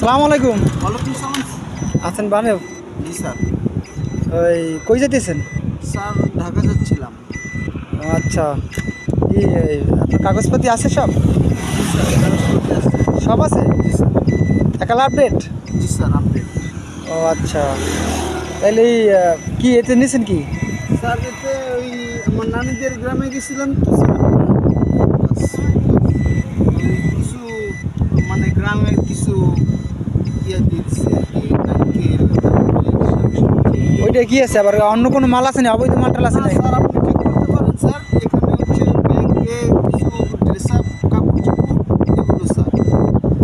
সালাম আলাইকুম। আছেন বানেব জি স্যার। ওই কই যেতেছেন স্যার ঢাকা যাচ্ছিলাম। আচ্ছা। আপনার কাগজপাতি আছে সব। সব আছে? একালা আপডেট? জি স্যার আপডেট। ও আচ্ছা। তাহলে কি এতে নিয়েছেন কি? স্যার এতে ওই আমার নানিদের গ্রামে গেছিলাম তো কিছু মানে গ্রামের কিছু ওইটা কি আছে? আবার অন্য কোনো মাল আছে না অবৈধ মাল টাল আছে না,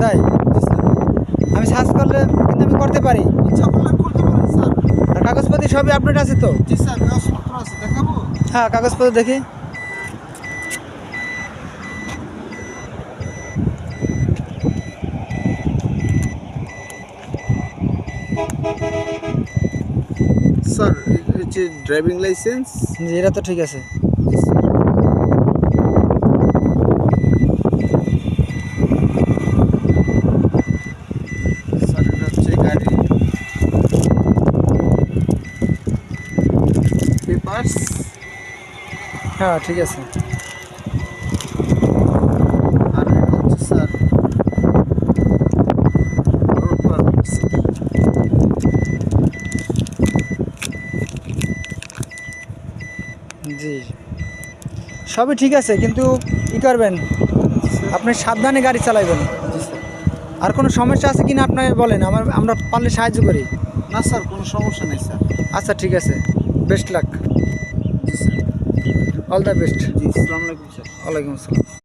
তাই? আমি সার্চ করলে কিন্তু আমি করতে পারি। আর কাগজপাতি সবই আপডেট আছে তো? জি স্যার দেখাবো? হ্যাঁ কাগজপত্র দেখি। স্যার হচ্ছে ড্রাইভিং লাইসেন্স জি এটা তো ঠিক আছে স্যার এটা হচ্ছে গাড়ি পেপার্স হ্যাঁ ঠিক আছে জি। সবই ঠিক আছে কিন্তু ই করবেন? আপনি সাবধানে গাড়ি চালাইবেন। আর কোনো সমস্যা আছে কি না আপনাকে বলেন আমার আমরা পারলে সাহায্য করি। না স্যার কোনো সমস্যা নেই স্যার। আচ্ছা ঠিক আছে। Best luck. All the best জি আসসালামু আলাইকুম স্যার। ওয়ালাইকুম আসসালাম।